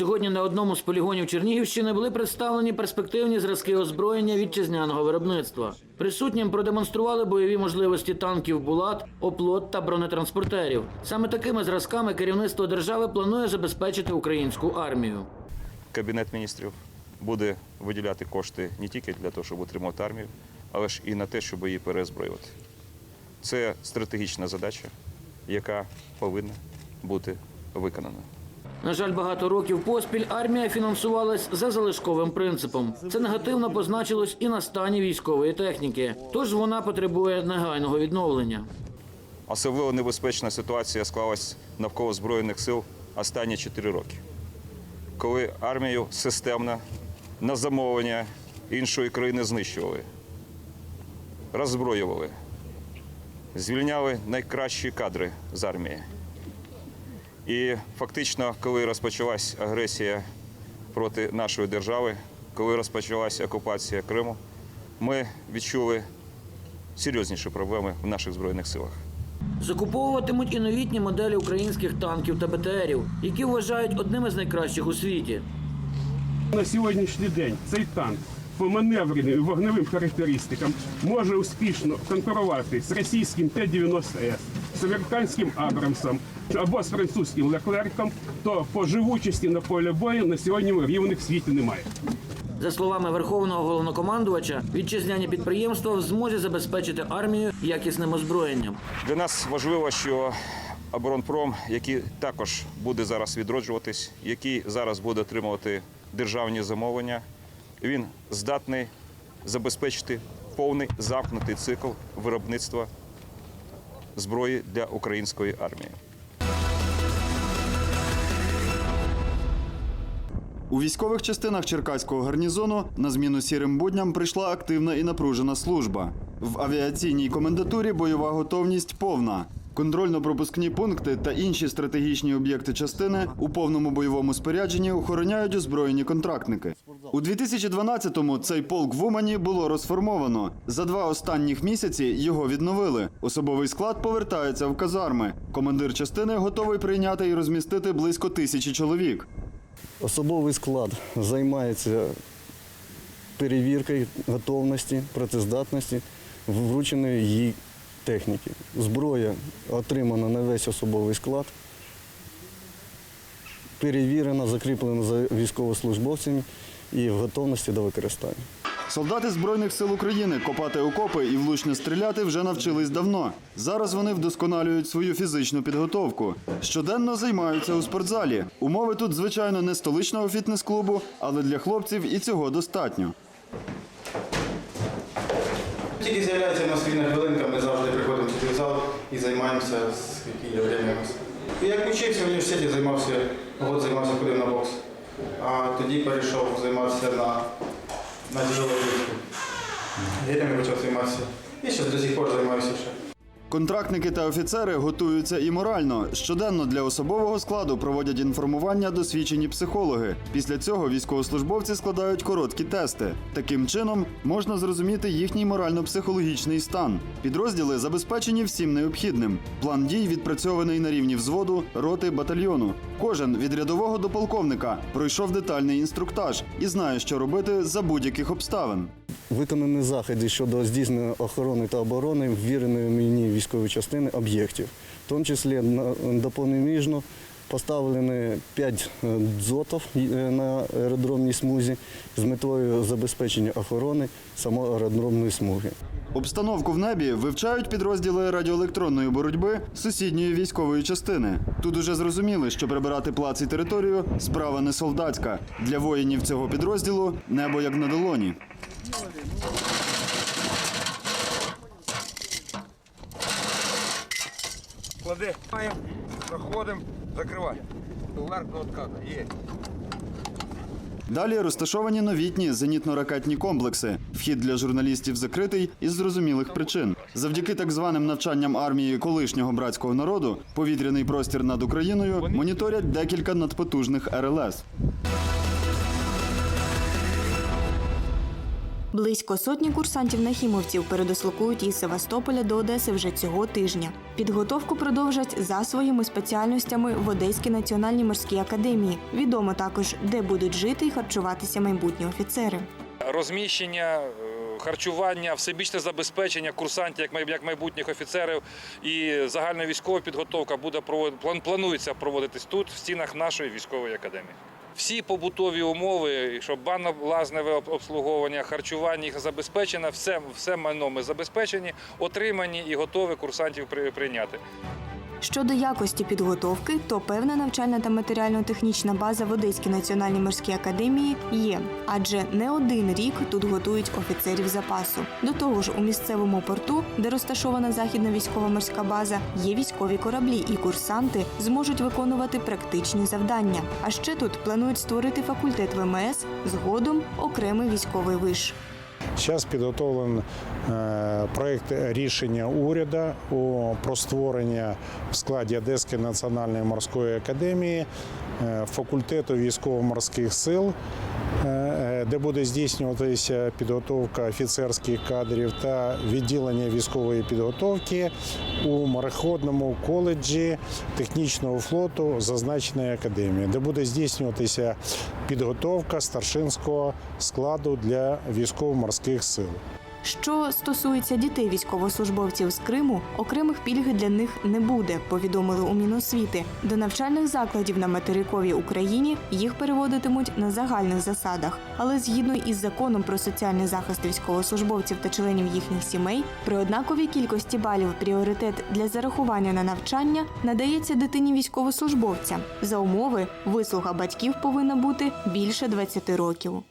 Сьогодні на одному з полігонів Чернігівщини були представлені перспективні зразки озброєння вітчизняного виробництва. Присутнім продемонстрували бойові можливості танків Булат, оплот та бронетранспортерів. Саме такими зразками керівництво держави планує забезпечити українську армію. Кабінет міністрів буде виділяти кошти не тільки для того, щоб утримувати армію, але ж і на те, щоб її переозброювати. Це стратегічна задача, яка повинна бути виконана. На жаль, багато років поспіль армія фінансувалась за залишковим принципом. Це негативно позначилось і на стані військової техніки. Тож вона потребує негайного відновлення. Особливо небезпечна ситуація склалась навколо Збройних сил останні 4 роки, коли армію системно на замовлення іншої країни знищували, роззброювали, звільняли найкращі кадри з армії. І фактично, коли розпочалась агресія проти нашої держави, коли розпочалася окупація Криму, ми відчули серйозніші проблеми в наших збройних силах. Закуповуватимуть і новітні моделі українських танків та БТРів, які вважають одними з найкращих у світі. На сьогоднішній день цей танк по маневреним і вогневим характеристикам може успішно конкурувати з російським Т-90С, з американським Абрамсом або з французьким Леклерком, то по живучості на полі бою на сьогодні рівних в світі немає. За словами верховного головнокомандувача, вітчизняні підприємства в змозі забезпечити армію якісним озброєнням. Для нас важливо, що оборонпром, який також буде зараз відроджуватись, який зараз буде отримувати державні замовлення, він здатний забезпечити повний замкнутий цикл виробництва зброї для української армії. У військових частинах Черкаського гарнізону на зміну сірим будням прийшла активна і напружена служба. В авіаційній комендатурі бойова готовність повна. Контрольно-пропускні пункти та інші стратегічні об'єкти частини у повному бойовому спорядженні охороняють озброєні контрактники. У 2012-му цей полк в Умані було розформовано. За два останніх місяці його відновили. Особовий склад повертається в казарми. Командир частини готовий прийняти і розмістити близько тисячі чоловік. Особовий склад займається перевіркою готовності, працездатності врученої їй техніки. Зброя отримана на весь особовий склад, перевірена, закріплена за військовослужбовцями і в готовності до використання. Солдати Збройних сил України копати окопи і влучно стріляти вже навчились давно. Зараз вони вдосконалюють свою фізичну підготовку. Щоденно займаються у спортзалі. Умови тут, звичайно, не столичного фітнес-клубу, але для хлопців і цього достатньо. Тільки з'являється у нас вільна хвилинка, ми завжди приходимо в зал і займаємося, скільки є у нас. Як учився в університеті, займався, год займався, ходив на бокс. А тоді перейшов, займався на, на атлетику. Гирями почав займатися. І ще до сих пор займаюся ще. Контрактники та офіцери готуються і морально. Щоденно для особового складу проводять інформування досвідчені психологи. Після цього військовослужбовці складають короткі тести. Таким чином можна зрозуміти їхній морально-психологічний стан. Підрозділи забезпечені всім необхідним. План дій відпрацьований на рівні взводу, роти, батальйону. Кожен від рядового до полковника пройшов детальний інструктаж і знає, що робити за будь-яких обставин. Виконані заходи щодо здійснення охорони та оборони ввіреної мені військової частини об'єктів, в тому числі допоміжно поставлені 5 дзотів е, на аеродромній смузі з метою забезпечення охорони самої аеродромної смуги. Обстановку в небі вивчають підрозділи радіоелектронної боротьби сусідньої військової частини. Тут уже зрозуміли, що прибирати плац і територію справа не солдатська. Для воїнів цього підрозділу небо як на долоні. Клади. Проходимо, закривай. Удар до. Є. Далі розташовані новітні зенітно-ракетні комплекси. Вхід для журналістів закритий із зрозумілих причин. Завдяки так званим навчанням армії колишнього братського народу повітряний простір над Україною моніторять декілька надпотужних РЛС. Близько сотні курсантів-нахімовців передислокують із Севастополя до Одеси вже цього тижня. Підготовку продовжать за своїми спеціальностями в Одеській національній морській академії. Відомо також, де будуть жити і харчуватися майбутні офіцери. розміщення, е, харчування, всебічне забезпечення курсантів як майбутніх офіцерів і загальна військова підготовка буде планується проводитись тут, в стінах нашої військової академії. Всі побутові умови, щоб банно-лазневе обслуговування, харчування їх забезпечено, все, все майно ми забезпечені, отримані і готові курсантів при- прийняти. Щодо якості підготовки, то певна навчальна та матеріально-технічна база в Одеській національній морській академії є, адже не один рік тут готують офіцерів запасу. До того ж, у місцевому порту, де розташована західна військова морська база, є військові кораблі, і курсанти зможуть виконувати практичні завдання. А ще тут планують створити факультет ВМС, згодом окремий військовий виш. Зараз підготовлений е, проект рішення уряду про створення в складі Одеської національної морської академії е, факультету військово-морських сил, де буде здійснюватися підготовка офіцерських кадрів та відділення військової підготовки у мореходному коледжі технічного флоту зазначеної академії, де буде здійснюватися підготовка старшинського складу для військово-морських сил. Що стосується дітей військовослужбовців з Криму, окремих пільг для них не буде, повідомили у Міносвіти. До навчальних закладів на материковій Україні їх переводитимуть на загальних засадах. Але згідно із законом про соціальний захист військовослужбовців та членів їхніх сімей, при однаковій кількості балів пріоритет для зарахування на навчання надається дитині військовослужбовця. За умови вислуга батьків повинна бути більше 20 років.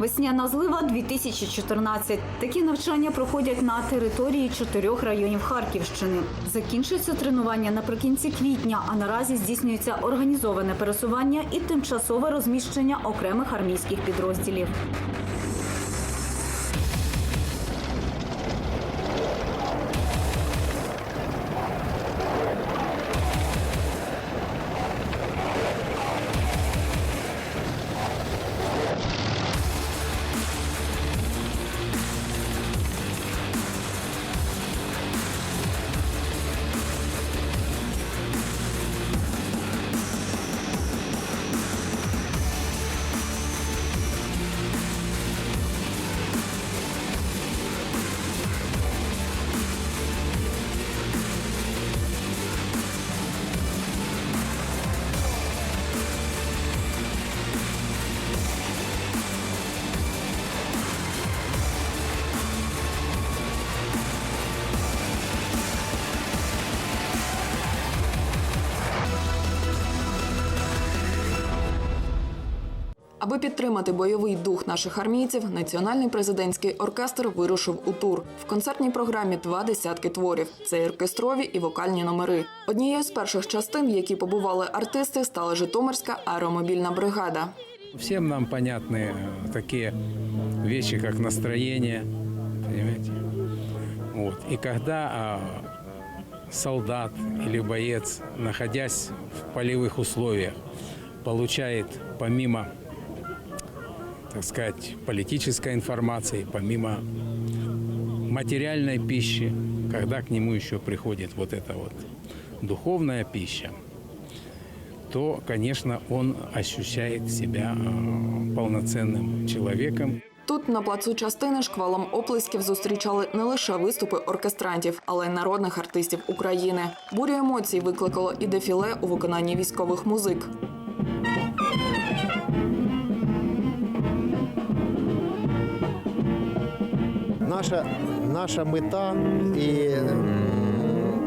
Весняна злива 2014. Такі навчання проходять на території чотирьох районів Харківщини. Закінчується тренування наприкінці квітня, а наразі здійснюється організоване пересування і тимчасове розміщення окремих армійських підрозділів. Аби підтримати бойовий дух наших армійців, національний президентський оркестр вирушив у тур. В концертній програмі два десятки творів. Це і оркестрові і вокальні номери. Однією з перших частин, в якій побували артисти, стала Житомирська аеромобільна бригада. Всем нам понятны э, такие вещи, как настроение, понимаете? Вот. И когда а, солдат или боец, находясь в полевых условиях, получает помимо, так сказать, политической информации, помимо материальной пищи, когда к нему еще приходит вот эта вот духовная пища, то, конечно, он ощущает себя э, полноценным человеком. Тут на плацу частини шквалом оплесків зустрічали не лише виступи оркестрантів, але й народних артистів України. Бурю емоцій викликало і дефіле у виконанні військових музик. Наша, наша мета і,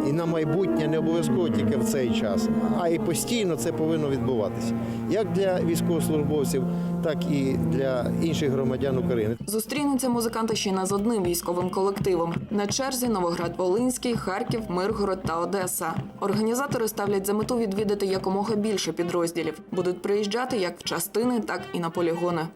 і на майбутнє не обов'язково тільки в цей час, а і постійно це повинно відбуватися. Як для військовослужбовців, так і для інших громадян України. Зустрінуться музиканти ще не з одним військовим колективом. На черзі Новоград-Волинський, Харків, Миргород та Одеса. Організатори ставлять за мету відвідати якомога більше підрозділів. Будуть приїжджати як в частини, так і на полігони.